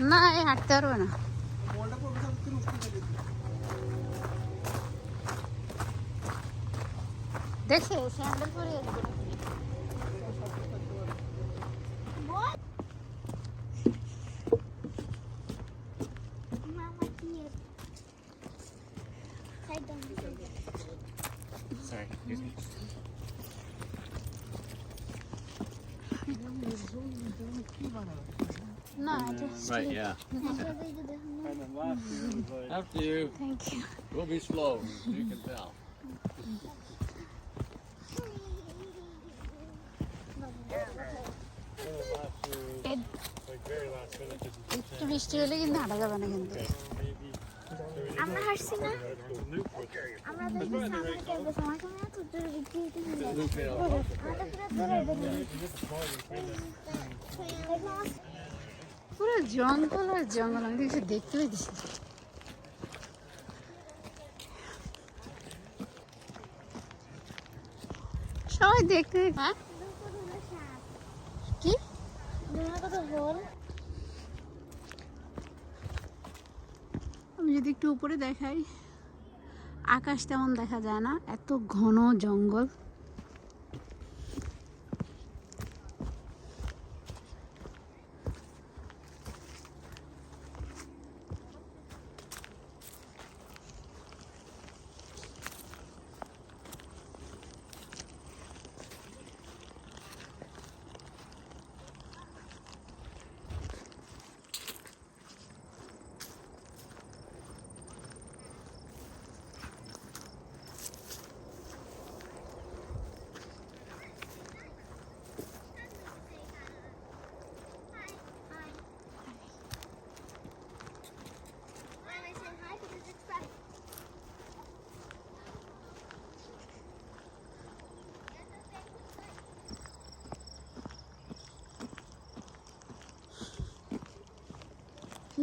না এই হাঁটতে পারবে না দেখছে স্যান্ডেল পরে আসবে Right, yeah. After you, thank you we'll be slow, you can tell. একটু বৃষ্টি হলে কিন্তু হাঁটা যাবে না কিন্তু আমরা হাসছি না আমরা তো পুরো জঙ্গল আর জঙ্গল, আমি কিছু দেখতে পেয়েছি সবাই দেখতে হ্যাঁ? কি? আমি যদি একটু উপরে দেখাই, আকাশ তেমন দেখা যায় না, এত ঘন জঙ্গল।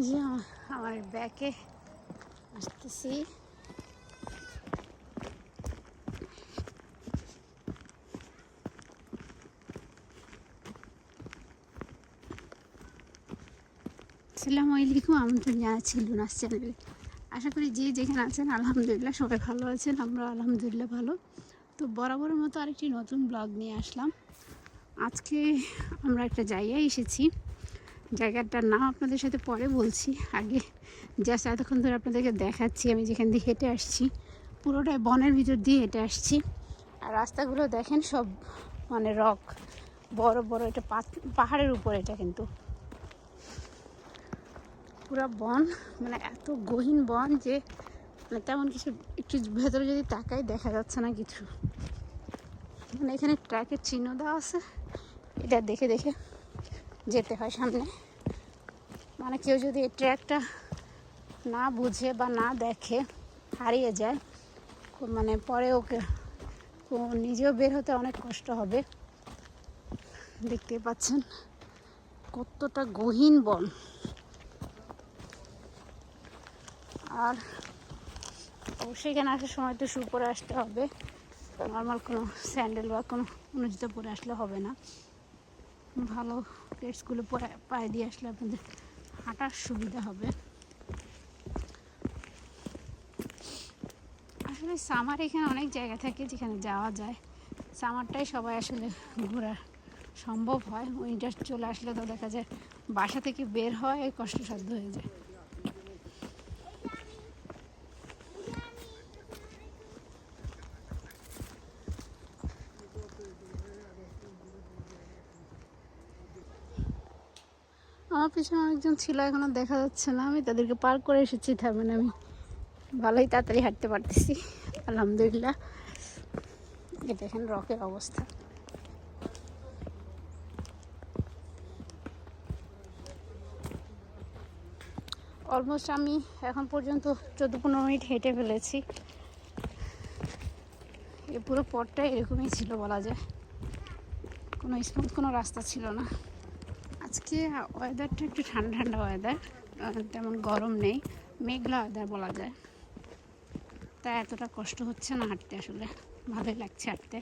যে আমার- ব্যাকে আসতেছি আসসালামু আলাইকুম আমন্ত্রণ জানাচ্ছি লুনাস চ্যানেলে আশা করি যে যেখানে আছেন, আলহামদুলিল্লাহ, সবাই ভালো আছেন, আমরা আলহামদুলিল্লাহ ভালো। তো বরাবরের মতো আরেকটি নতুন ব্লগ নিয়ে আসলাম। আজকে আমরা একটা জায়গায় এসেছি। জায়গাটার নাম আপনাদের সাথে পরে বলছি। আগে জাস্ট এতক্ষণ ধরে আপনাদেরকে দেখাচ্ছি, আমি যেখান দিয়ে হেঁটে আসছি, পুরোটাই বনের ভিতর দিয়ে হেঁটে আসছি। আর রাস্তাগুলো দেখেন সব মানে রক, বড় বড় এটা পাহাড়ের উপর এটা কিন্তু। পুরো বন মানে এত গহীন বন যে মানে তেমন কিছু, একটু ভেতরে যদি তাকাই দেখা যাচ্ছে না কিছু। মানে এখানে ট্র্যাকের চিহ্ন দেওয়া আছে, এটা দেখে দেখে। যেতে হয় সামনে। মানে কেউ যদি এই ট্র্যাকটা না বুঝে বা না দেখে হারিয়ে যায় মানে পরে ওকে নিজেও বের হতে অনেক কষ্ট হবে। দেখতে পাচ্ছেন কতটা গহীন বন। আর এখানে আসার সময় তো শু পরে আসতে হবে। নর্মাল কোনো স্যান্ডেল বা কোনো জুতো পরে আসলে হবে না। ভালো পরে পায়ে দিয়ে আসলে আপনাদের হাঁটার সুবিধা হবে। আসলে সামার এখানে অনেক জায়গা থাকে যেখানে যাওয়া যায়। সামারটাই সবাই আসলে ঘোরা সম্ভব হয়। উইন্টার চলে আসলে তো দেখা যায় বাসা থেকে বের হয়, কষ্টসাধ্য হয়ে যায়। পিছনে অনেকজন ছিল, এখনও দেখা যাচ্ছে না। আমি তাদেরকে পার করে এসেছি, তার মানে আমি ভালোই তাড়াতাড়ি হাঁটতে পারতেছি, আলহামদুলিল্লাহ। এটা দেখেন রকের অবস্থা। অলমোস্ট আমি এখন পর্যন্ত চোদ্দ পনেরো মিনিট হেঁটে ফেলেছি। এ পুরো পথটা এরকমই ছিল বলা যায়। কোনো স্মুথ কোনো রাস্তা ছিল না। আজকে ওয়েদারটা একটু ঠান্ডা ঠান্ডা ওয়েদার তেমন গরম নেই, মেঘলা ওয়েদার বলা যায়। তাই এতটা কষ্ট হচ্ছে না হাঁটতে আসলে, ভালোই লাগছে হাঁটতে।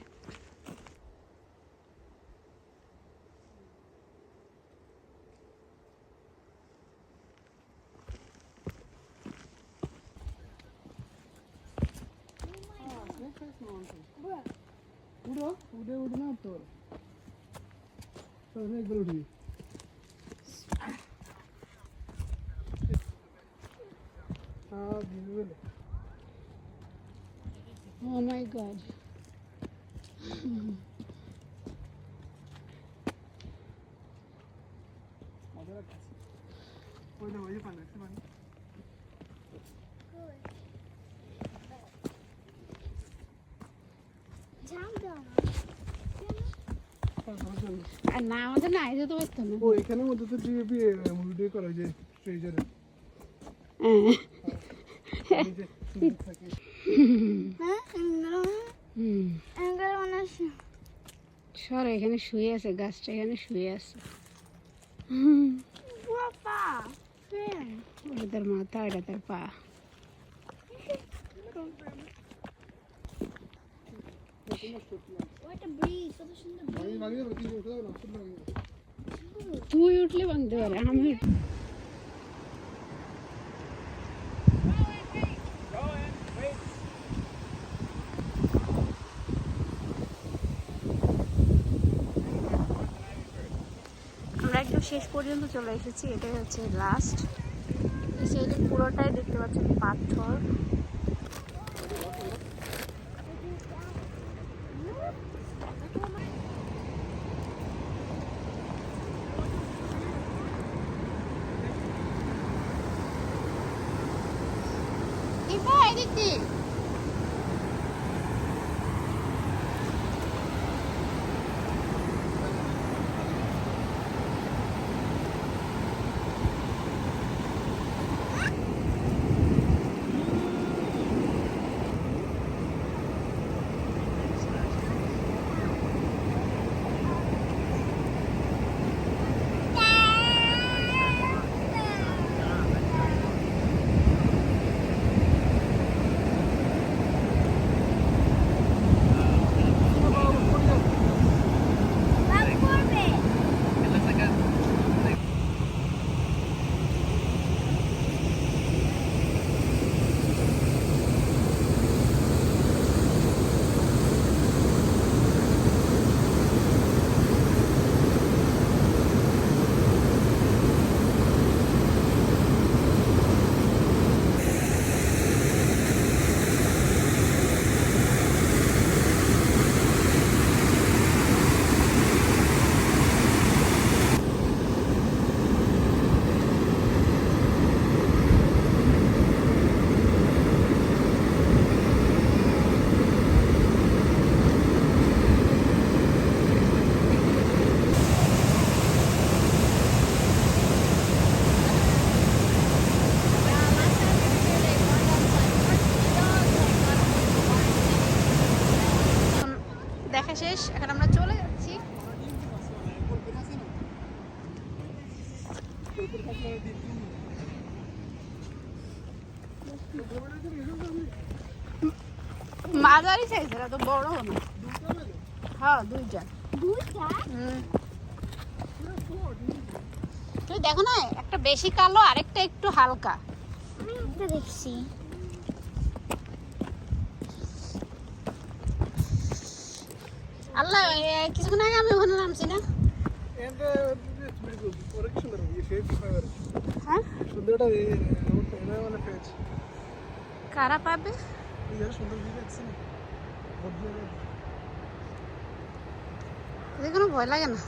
উড়ো, উড়ে উড়ে না তোর। উঠে Oh my god. And now the night of the western. Oh, you can only do the GBA and we'll do it for a day. 嗯。সর, এখানে শুয়ে আছে, গাছটা এখানে শুয়ে আছে। তার মাথা ওটা তার পা। তুই উঠলে ভাঙতে পারে, আমি শেষ পর্যন্ত চলে এসেছি এটাই হচ্ছে লাস্ট সাইডে পুরোটাই দেখতে পাচ্ছেন পাথর। এদিক দিয়ে। মাঝারি চাইছে এরা তো বড় না হ্যাঁ দুইটা দুইটা হুম তুই দেখো না একটা বেশি কালো আরেকটা একটু হালকা দেখছি আল্লাহ কিছুক্ষণ আগে আমি ওখানে নামছি না কারা পাবে এই যে সুন্দর দিকে আছে না বহুত ভালো এদের কোনো ভয় লাগে না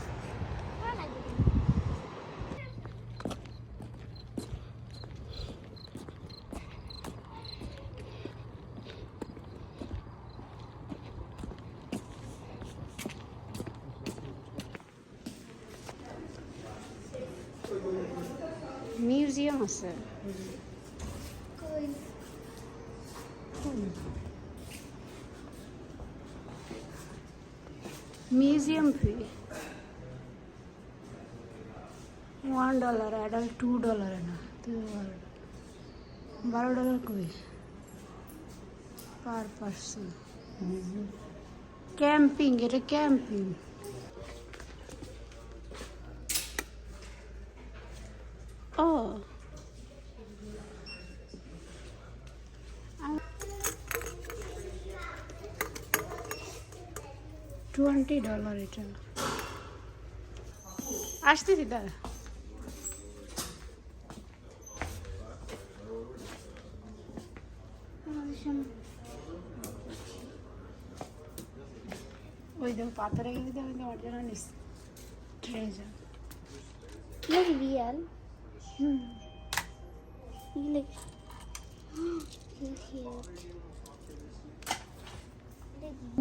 ভালো লাগে মিউজিয়াম আছে কই museum fee one dollar adult two dollar না বারো ডলার কই? পার পার্সন ক্যাম্পিং এটা ক্যাম্পিং টোয়েন্টি ডলার এটা আসতেছি দাদা ওই দেখো পাথরে গেলে তো আমি তোমার জন্য নিস। Treasure real. হুম.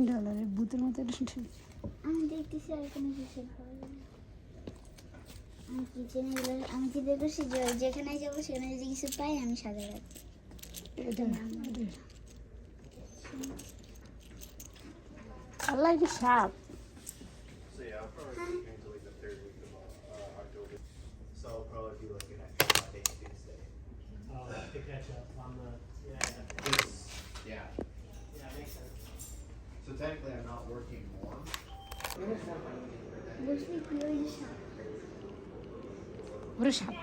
ডলারের বুথের মতো আমি দেখতেছি আর কোনো কিছু ভালো। আমি কিচেনে গেলে আমি কি দেখেছি যে যেখানে যাব সেখানে যদি কিছু পাই আমি সাজা রাখি এটা আল্লাহ কি সাপ uh. Oh, to catch up on the, yeah. So technically I'm not working more. বুঝলি কি ওই যে সাপ ওরে সাপ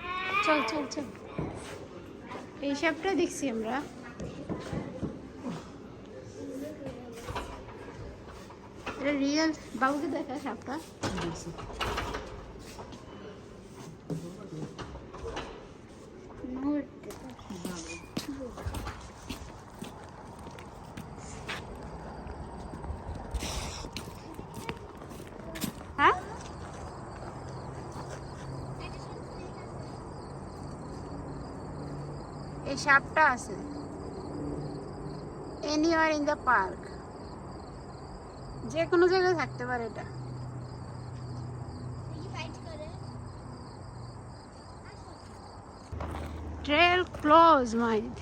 চল চল চল এই সাপটা দেখছি আমরা। এটা রিয়েল বাবুকে দেখা সাপটা মুহূর্তে হ্যাঁ এই সাপটা আছে। এনিওয়ার ইন দ্য পার্ক যে কোনো জায়গায় থাকতে পারে এটা। ট্রেল ক্লোজ মাইন্ড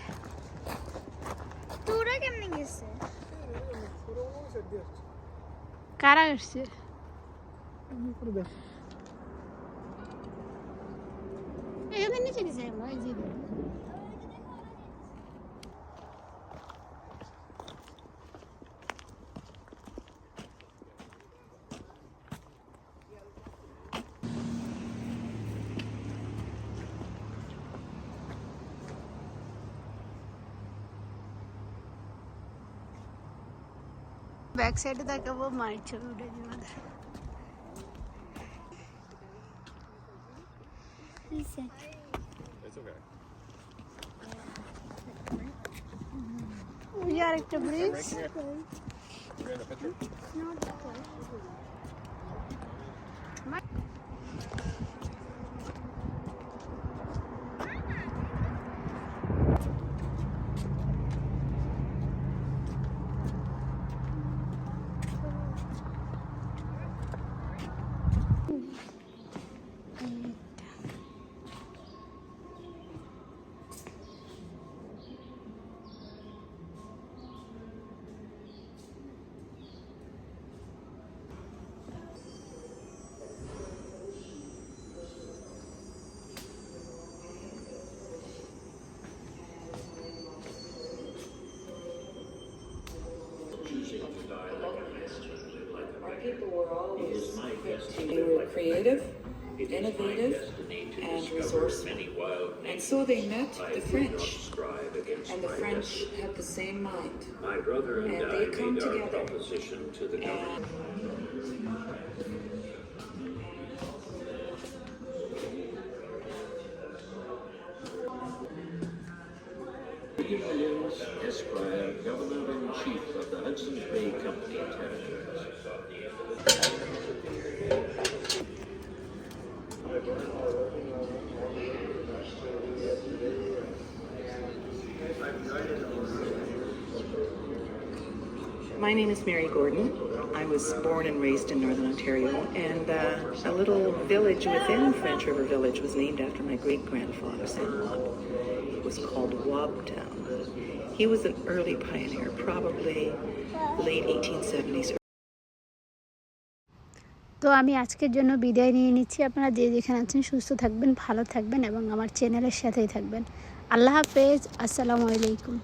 তোরা কেমনে গেছে? কারা করে এখানে নিচে নিচে আমরা এই যে। Backside, ಸೈಡ್ ತಗೋ ಮಾಡಿಸೋ ಬಿಡೋದು ಇವಾಗ We are at the bridge. Innovative, and resourceful. And so they met the French. And the French had the same mind. My brother and, they come made our together. proposition to the government. And My name is Mary Gordon. I was born and raised in Northern Ontario, and uh, a little village within French River Village was named after my great grandfather, Sam Wab. It was called Wabtown. He was an early pioneer, probably late 1870s, তো আমি আজকের জন্য বিদায় নিয়ে নিচ্ছি আপনারা যে যেখানে আছেন সুস্থ থাকবেন ভালো থাকবেন এবং আমার চ্যানেলের সাথেই থাকবেন আল্লাহ হাফেজ আসসালামু আলাইকুম